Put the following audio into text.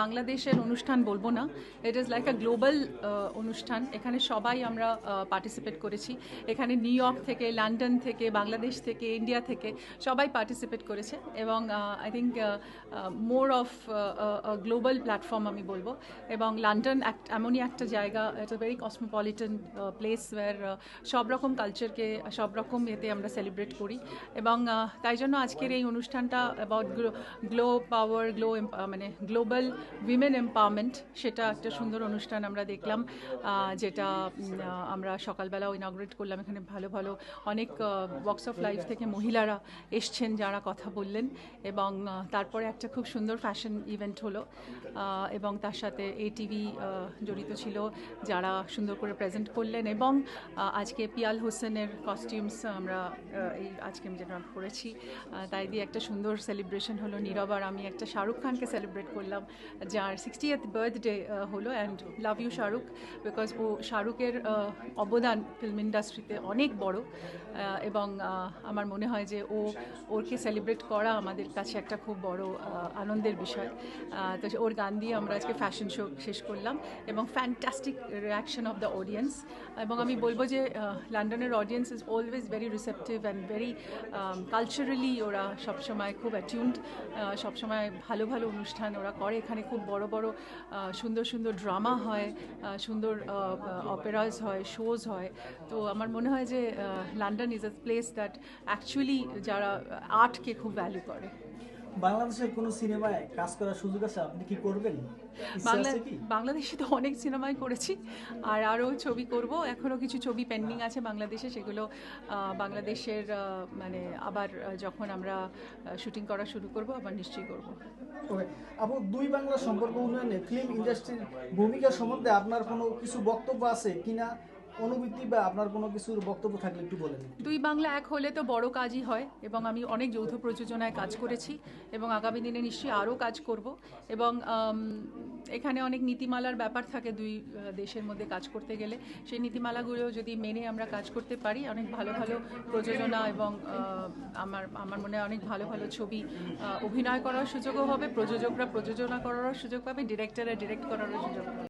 বাংলাদেশের অনুষ্ঠান বলব না। It is like a global অনুষ্ঠান। এখানে সবাই আমরা পার্টিসিপেট করেছি। এখানে নিউ ইয়র্ক থেকে লন্ডন থেকে বাংলাদেশ থেকে ইন্ডিয়া থেকে সবাই পার্টিসিপেট করেছে এবং I think more of global platform আমি বলব। এবং লন্ডন এমনই একটা জায়গা it's a very cosmopolitan place where সব রকম কালচারকে সব রকম এতে আমরা সেলিব্রেট করি। এবং তাই জন্য আজকের এই অনুষ্ঠানটা অ্যাবাউট গ্লো পাওয়ার গ্লো মানে গ্লোবাল উইমেন এম্পাওয়ারমেন্ট সেটা একটা সুন্দর অনুষ্ঠান আমরা দেখলাম যেটা আমরা সকালবেলাও ইনগ্রেট করলাম, এখানে ভালো ভালো অনেক বক্স অফ লাইফ থেকে মহিলারা এসছেন যারা কথা বললেন এবং তারপরে একটা খুব সুন্দর ফ্যাশন ইভেন্ট হলো এবং তার সাথে এটিভি জড়িত ছিল যারা সুন্দর করে প্রেজেন্ট করলেন এবং আজকে পিয়াল হোসেনের কস্টিউমস আমরা এই আজকে আমি যেটা করেছি তাই দিয়ে একটা সুন্দর সেলিব্রেশন হলো। নীরব আর আমি একটা শাহরুখ খানকে সেলিব্রেট করলাম যার সিক্সটিয়েথ বার্থডে হলো and love you Shahrukh because ও শাহরুখের অবদান ফিল্ম ইন্ডাস্ট্রিতে অনেক বড় এবং আমার মনে হয় যে ও, ওরকে সেলিব্রেট করা আমাদের কাছে একটা খুব বড় আনন্দের বিষয়। তো ওর গান দিয়ে আমরা আজকে ফ্যাশন শো শেষ করলাম এবং fantastic reaction of the audience এবং আমি বলব যে লন্ডনের audience is always very receptive and very culturally ওরা সবসময় খুব অ্যাটিউন্ড সবসময় ভালো ভালো অনুষ্ঠান ওরা করে এখানে। খুব বড় বড় সুন্দর সুন্দর ড্রামা হয় সুন্দর অপেরাজ হয় শোজ হয়। তো আমার মনে হয় যে London is a place that actually যারা আর্টকে খুব ভ্যালু করে। বাংলাদেশের কোনো সিনেমায় কাজ করার সুযোগ আছে? আপনি কি করবেন? বাংলাদেশে তো অনেক সিনেমাই করেছি। আর আরও ছবি করব। এখনও কিছু ছবি পেন্ডিং আছে বাংলাদেশে। সেগুলো বাংলাদেশের মানে আবার যখন আমরা শুটিং করা শুরু করব আবার নিশ্চয়ই করব। আপু দুই বাংলা সম্পর্ক উন্নয়নে ফিল্ম ইন্ডাস্ট্রির ভূমিকা সম্বন্ধে আপনার কোনো কিছু বক্তব্য আছে কিনা? অনুভূতি বা আপনার কোনো কিছুর বক্তব্য থাকলে একটু বলেন। দুই বাংলা এক হলে তো বড় কাজই হয় এবং আমি অনেক যৌথ প্রযোজনায় কাজ করেছি এবং আগামী দিনে নিশ্চয়ই আরও কাজ করব এবং এখানে অনেক নীতিমালার ব্যাপার থাকে দুই দেশের মধ্যে কাজ করতে গেলে। সেই নীতিমালাগুলো যদি মেনে আমরা কাজ করতে পারি, অনেক ভালো ভালো প্রযোজনা এবং আমার আমার মনে অনেক ভালো ভালো ছবি অভিনয় করার সুযোগও হবে, প্রযোজকরা প্রযোজনা করারও সুযোগ পাবে ডিরেক্টররা ডিরেক্ট করারও সুযোগ পাবে।